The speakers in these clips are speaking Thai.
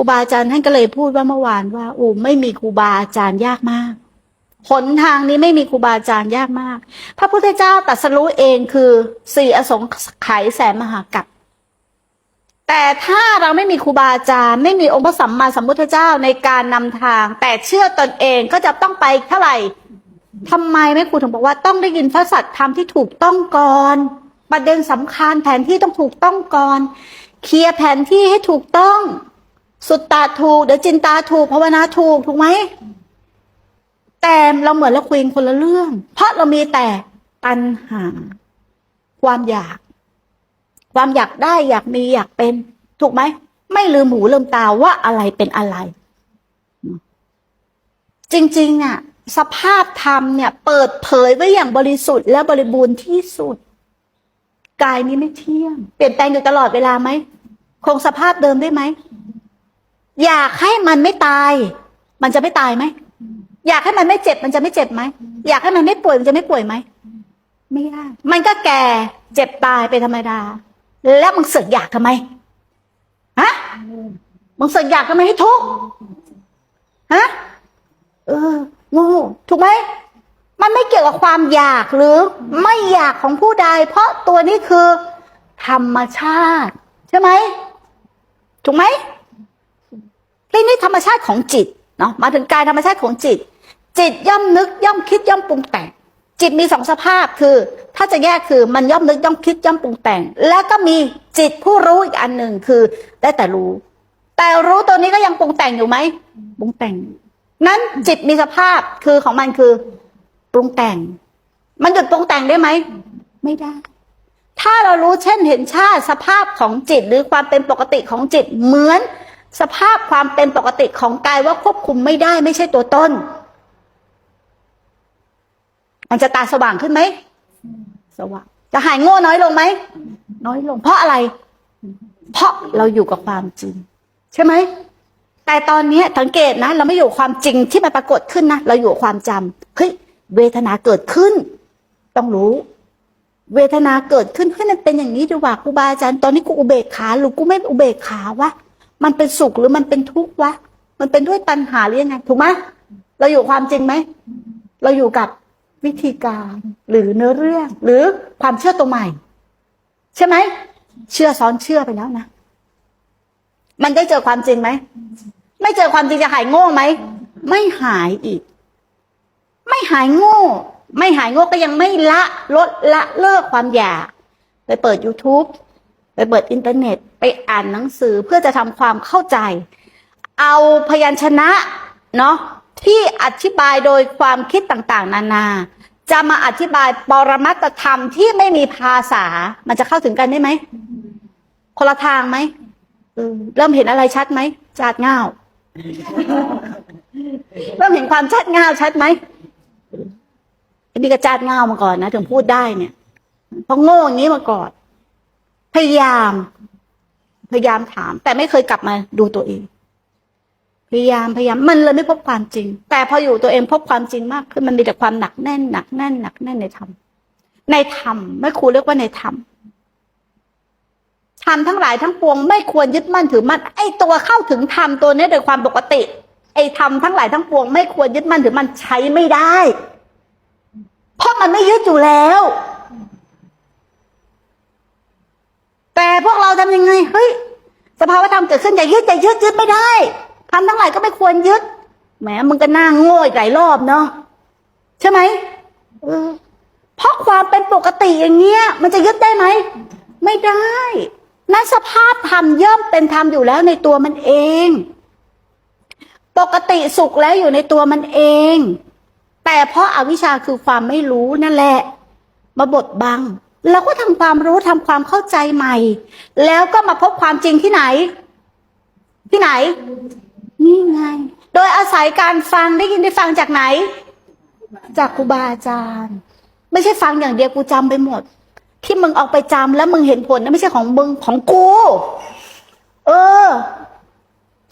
รูบาอาจารย์ท่านก็เลยพูดว่าเมื่อวานว่าโอ้ไม่มีครูบาอาจารย์ยากมากหนทางนี้ไม่มีครูบาอาจารย์ยากมาก พระพุทธเจ้าตรัสรู้เองคือสี่อสงไขยแสนมหากัปแต่ถ้าเราไม่มีครูบาอาจารย์ ไม่มีองค์พระสัมมาสัมพุทธเจ้าในการนำทาง แต่เชื่อตนเองก็จะต้องไปเท่าไหร่ทำไมแม่ครูถึงบอกว่าต้องได้ยินพระสัจธรรมที่ถูกต้องก่อน ประเด็นสำคัญแผนที่ต้องถูกต้องก่อน เคลียร์แผนที่ให้ถูกต้อง สุดตาถูก เดี๋ยวจินตาถูกภาวนาถูกถูกไหมแต่เราเหมือนเราคุยคนละเรื่อง เพราะเรามีแต่ปัญหา ความอยาก ความอยากได้อยากมีอยากเป็น ถูกไหม ไม่ลืมหูลืมตาว่าอะไรเป็นอะไร จริงๆอะ สภาพธรรมเนี่ย เปิดเผยไว้อย่างบริสุทธิ์และบริบูรณ์ที่สุด กายนี้ไม่เที่ยง เปลี่ยนแปลงอยู่ตลอดเวลาไหมคงสภาพเดิมได้ไหม อยากให้มันไม่ตาย มันจะไม่ตายไหม อยากให้มันไม่เจ็บ มันจะไม่เจ็บไหม อยากให้มันไม่ป่วย มันจะไม่ป่วยไหม ไม่ได้ มันก็แก่ เจ็บตายเป็นธรรมดา แล้วมึงเสึกอยากทำไม ฮะ มึงเสึกอยากทำไมให้ทุกข์ ฮะ เออโง่ถูกไหม มันไม่เกี่ยวกับความอยากหรือ ไม่อยากของผู้ใด เพราะตัวนี้คือ ธรรมชาติ ใช่ไหม ถูกไหม เรื่องนี้ธรรมชาติของจิตเนาะมาถึงกายธรรมชาติของจิต จิตย่อมนึกย่อมคิดย่อมปรุงแต่ง จิตมีสองสภาพคือ ถ้าจะแยกคือมันย่อมนึกย่อมคิดย่อมปรุงแต่ง แล้วก็มีจิตผู้รู้อีกอันหนึ่งคือได้แต่รู้ แต่รู้ตัวนี้ก็ยังปรุงแต่งอยู่ไหมปรุงแต่ง นั้นจิตมีสภาพคือของมันคือปรุงแต่ง มันหยุดปรุงแต่งได้ไหมไม่ได้ ถ้าเรารู้เช่นเห็นชาติสภาพของจิตหรือความเป็นปกติของจิตเหมือน สภาพความเป็นปกติของกายว่าควบคุมไม่ได้ไม่ใช่ตัวตนมันจะตาสว่างขึ้นไหมสว่างจะหายโง่น้อยลงไหมน้อยลง เพราะอะไร เพราะเราอยู่กับความจริง ใช่ไหมแต่ตอนนี้สังเกตนะ เราไม่อยู่ความจริงที่มันปรากฏขึ้นนะเราอยู่ความจำเฮ้ยเวทนาเกิดขึ้น ต้องรู้ เวทนาเกิดขึ้นเฮ้ยมันเป็นอย่างนี้ดีกว่าครูบาอาจารย์ตอนนี้กูอุเบกขาหรือกูไม่อุเบกขาวะ มันเป็นสุขหรือมันเป็นทุกข์วะ มันเป็นด้วยปัญหาหรือยังไงถูกไหมเราอยู่ความจริงไหม เราอยู่กับวิธีการหรือเนื้อเรื่อง หรือความเชื่อตัวใหม่ ใช่ไหม เชื่อซ้อนเชื่อไปแล้วนะ มันได้เจอความจริงไหม ไม่เจอความจริงจะหายโง่ไหม ไม่หายอีก ไม่หายโง่ ไม่หายโง่ก็ยังไม่ละลดละเลิกความอยากไปเปิด YouTube เปิดอินเทอร์เน็ตไปอ่านหนังสือเพื่อจะทำความเข้าใจ เอาพยัญชนะเนาะที่อธิบายโดยความคิดต่างๆ นานา จะมาอธิบายปรมัตธรรมที่ไม่มีภาษา มันจะเข้าถึงกันได้ไหมคนละทางไหมเริ่มเห็นอะไรชัดไหมจาดเงาเริ่มเห็นความชัดเงาชัดไหมอันนี้ก็จาดเงามาก่อนนะ ถึงพูดได้เนี่ยเพราะโง่อย่างนี้มาก่อน พยายาม พยายามถาม แต่ไม่เคยกลับมาดูตัวเอง พยายามพยายามมันเลยไม่พบความจริง แต่พออยู่ตัวเองพบความจริงมากขึ้นมันมีแต่ความหนักแน่นหนักแน่นหนักแน่นในธรรมในธรรมไม่ครูเรียกว่าในธรรมธรรมทั้งหลายทั้งปวงไม่ควรยึดมั่นถือมั่นไอ้ตัวเข้าถึงธรรมตัวนี้โดยความปกติ ไอ้ธรรมทั้งหลายทั้งปวงไม่ควรยึดมั่นถือมั่นใช้ไม่ได้ เพราะมันไม่ยึดอยู่แล้ว แต่พวกเราทำยังไงเฮ้ยสภาวธรรมเกิดขึ้นอย่ายึดอย่ายึดยึดไม่ได้ทำทั้งหลายก็ไม่ควรยึดแหมมึงก็นั่งโง่หลายรอบเนาะใช่ไหมเออเพราะความเป็นปกติอย่างเงี้ย มันจะยึดได้ไหมไม่ได้นั้นสภาพธรรมย่อมเป็นธรรมอยู่แล้วในตัวมันเอง ปกติสุขแล้วอยู่ในตัวมันเอง แต่เพราะอาวิชชาคือความไม่รู้นั่นแหละ มาบดบัง เราก็ทำความรู้ทำความเข้าใจใหม่ แล้วก็มาพบความจริงที่ไหน ที่ไหน นี่ไง โดยอาศัยการฟังได้ยินได้ฟังจากไหน จากครูบาอาจารย์ ไม่ใช่ฟังอย่างเดียวกูจำไปหมด ที่มึงออกไปจำแล้วมึงเห็นผลนะไม่ใช่ของมึงของกู เออ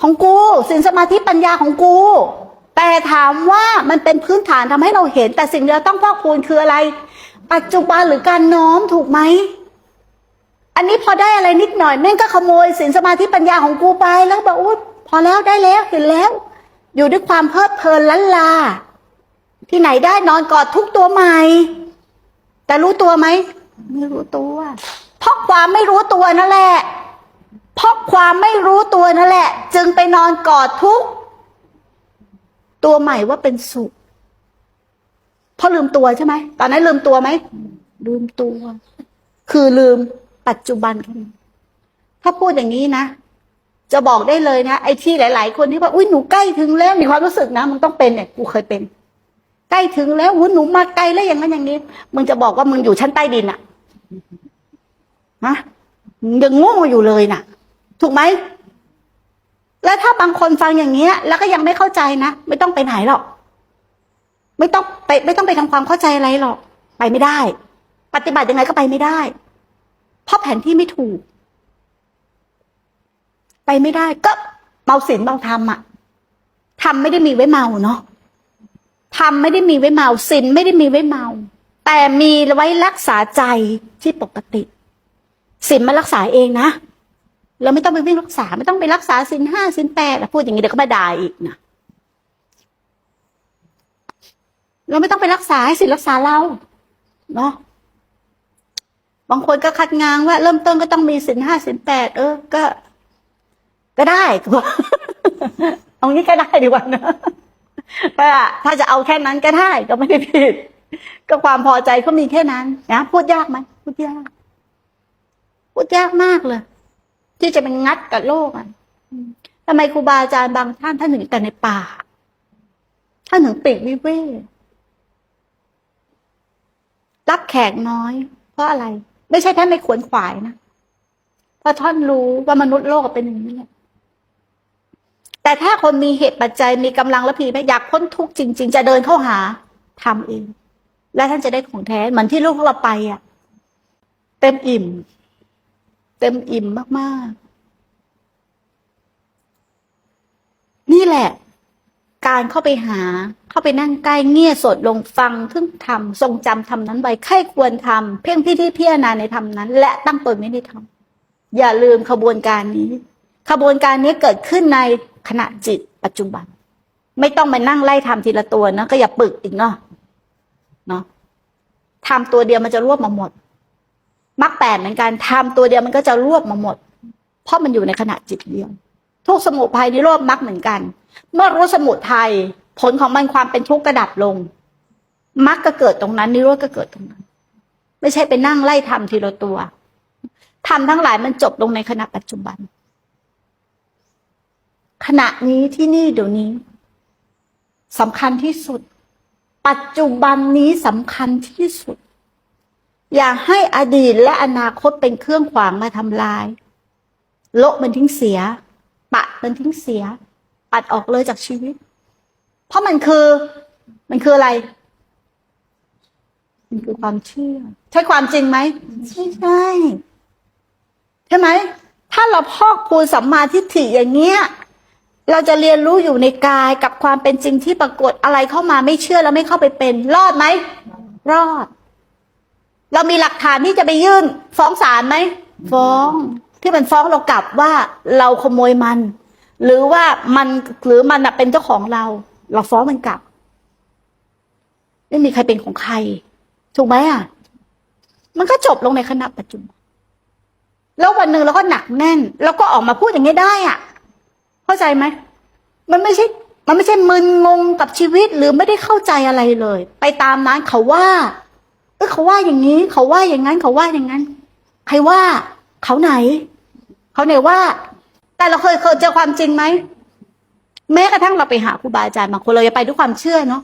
ของกูสินสมาธิปัญญาของกู แต่ถามว่ามันเป็นพื้นฐานทำให้เราเห็น แต่สิ่งที่เราต้องพอกพูนคืออะไร ปัจจุบันหรือการน้อมถูกไหม อันนี้พอได้อะไรนิดหน่อยแม่งก็ขโมยสินสมาธิปัญญาของกูไปแล้วบอกโอ้พอแล้วได้แล้วเห็นแล้ว อยู่ด้วยความเพลิดเพลินลันลา ที่ไหนได้นอนกอดทุกตัวใหม่ แต่รู้ตัวไหมไม่รู้ตัวเพราะความไม่รู้ตัวนั่นแหละเพราะความไม่รู้ตัวนั่นแหละ จึงไปนอนกอดทุกตัวใหม่ว่าเป็นสุข พราะลืมตัวใช่ไหมตอนนั้นลืมตัวไหมลืมตัว คือลืมปัจจุบันแค่นั้นถ้าพูดอย่างนี้นะจะบอกได้เลยนะไอ้ที่หลาย ๆ คนที่ว่าอุ้ยหนูใกล้ถึงแล้วมีความรู้สึกนะมึงต้องเป็นเนี่ยกูเคยเป็น ใกล้ถึงแล้วอุ้ยหนูมาไกลแล้วอย่างนั้นอย่างนี้มึงจะบอกว่ามึงอยู่ชั้นใต้ดินอะฮะมึงยังโง่อยู่เลยน่ะ ถูกไหมแล้วถ้าบางคนฟังอย่างเงี้ย แล้วก็ยังไม่เข้าใจนะไม่ต้องไปไหนหรอก ไม่ต้องไปไม่ต้องไปทำความเข้าใจอะไรหรอก ไปไม่ได้ ปฏิบัติยังไงก็ไปไม่ได้ เพราะแผนที่ไม่ถูก ไปไม่ได้ก็เมาศีลเมาธรรมอะทำไม่ได้มีไว้เมาเนาะทำไม่ได้มีไว้เมาศีลไม่ได้มีไว้เมา แต่มีไว้รักษาใจที่ปกติศีลมารักษาเองนะเราไม่ต้องไปวิ่งรักษา ไม่ต้องไปรักษาสินห้าสินแปดพูดอย่างนี้เดี๋ยวก็มาด่าอีกนะ เราไม่ต้องไปรักษาให้สินรักษาเราเนาะบางคนก็คัดงานว่า เริ่มต้นก็ต้องมีสินห้าสินแปดเออ ก็ ก็ได้เอางี้ก็ได้ดีกว่านะว่ถ้าจะเอาแค่นั้นก็ได้ก็ไม่ได้ผิด ก็ความพอใจเขามีแค่นั้นนะพูดยากไหมพูดยากพูดยากมากเลย ที่จะเป็นงัดกับโลกอะทำไมครูบาอาจารย์บางท่านท่านถึงแต่ในป่าท่านถึงปลีกวิเวก รับแขกน้อย เพราะอะไร ไม่ใช่ท่านไม่ขวนขวายนะเพราะท่านรู้ว่ามนุษย์โลกเป็นอย่างนี้แหละแต่ถ้าคนมีเหตุปัจจัยมีกำลังและพีไม่อยากพ้นทุกข์จริง ๆ จะเดินเข้าหาทำเอง และท่านจะได้ของแท้เหมือนที่ลูกเราไปอะ เต็มอิ่ม เต็มอิ่มมากๆ นี่แหละ การเข้าไปหา เข้าไปนั่งใกล้เงี่ยสดลงฟังทึ่งทำทรงจำทำนั้นไว้ใครควรทำเพ่งพิธีพิจารณาในธรรมนั้น และตั้งตนไม่ได้ทำอย่าลืมขบวนการนี้ ขบวนการนี้เกิดขึ้นในขณะจิตปัจจุบัน ไม่ต้องมานั่งไล่ทำทีละตัวนะก็อย่าปึกอีกเนาะเนาะทำตัวเดียวมันจะรวบมาหมดมรรคแปดเหมือนกันทำตัวเดียวมันก็จะรวบมาหมด เพราะมันอยู่ในขณะจิตเดียว ทุกสมุทัยนิโรธมรรคเหมือนกัน เมื่อรู้สมุทัยผลของมันความเป็นทุกข์กระดับลงมรรคก็เกิดตรงนั้นนิโรธก็เกิดตรงนั้น ไม่ใช่ไปนั่งไล่ทำทีละตัวทำทั้งหลายมันจบลงในขณะปัจจุบัน ขณะนี้ที่นี่เดี๋ยวนี้สำคัญที่สุด ปัจจุบันนี้สำคัญที่สุด อย่าให้อดีตและอนาคตเป็นเครื่องขวางมาทำลาย โละมันทิ้งเสีย ปะมันทิ้งเสีย ปัดออกเลยจากชีวิต เพราะมันคือ มันคืออะไร มันคือความเชื่อ ใช่ความจริงไหมใช่ใช่ใช่ไหม ถ้าเราพอกพูนสัมมาทิฏฐิอย่างเงี้ย เราจะเรียนรู้อยู่ในกายกับความเป็นจริงที่ปรากฏอะไรเข้ามาไม่เชื่อแล้วไม่เข้าไปเป็น รอดไหม รอด เรามีหลักฐานที่จะไปยื่น ฟ้องศาลไหม ฟ้อง ที่มันฟ้องเรากลับว่าเราขโมยมัน หรือว่ามันหรือมันเป็นเจ้าของเรา เราฟ้องมันกลับไม่มีใครเป็นของใคร ถูกไหมอะ มันก็จบลงในขณะปัจจุบันแล้ววันหนึ่งเราก็หนักแน่น แล้วก็ออกมาพูดอย่างนี้ได้อะ เข้าใจไหมมันไม่ใช่ มันไม่ใช่มึนงงกับชีวิตหรือไม่ได้เข้าใจอะไรเลย ไปตามนั้นเขาว่าเออเขาว่าอย่างนี้ เขาว่าอย่างนั้น เขาว่าอย่างนั้น ใครว่า เขาไหน เขาไหนว่า แต่เราเคยเคยเจอความจริงไหมแม้กระทั่งเราไปหาครูบาอาจารย์บางคนเราจะไปด้วยความเชื่อเนาะ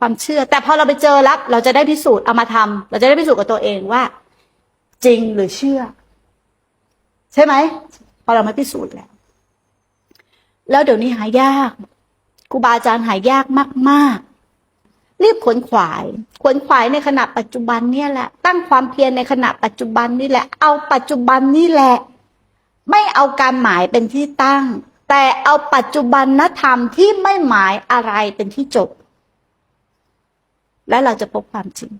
ความเชื่อ แต่พอเราไปเจอแล้วเราจะได้พิสูจน์เอามาทำเราจะได้พิสูจน์กับตัวเองว่า จริงหรือเชื่อ ใช่ไหมพอเรามาพิสูจน์แล้ว แล้วเดี๋ยวนี้หายากครูบาอาจารย์หายากมาก ๆ รีบขวนขวาย ขวนขวายในขณะปัจจุบันเนี่ยแหละ ตั้งความเพียรในขณะปัจจุบันนี่แหละ เอาปัจจุบันนี่แหละ ไม่เอาการหมายเป็นที่ตั้ง แต่เอาปัจจุบันนธรรมที่ไม่หมายอะไรเป็นที่จบ และเราจะพบความจริง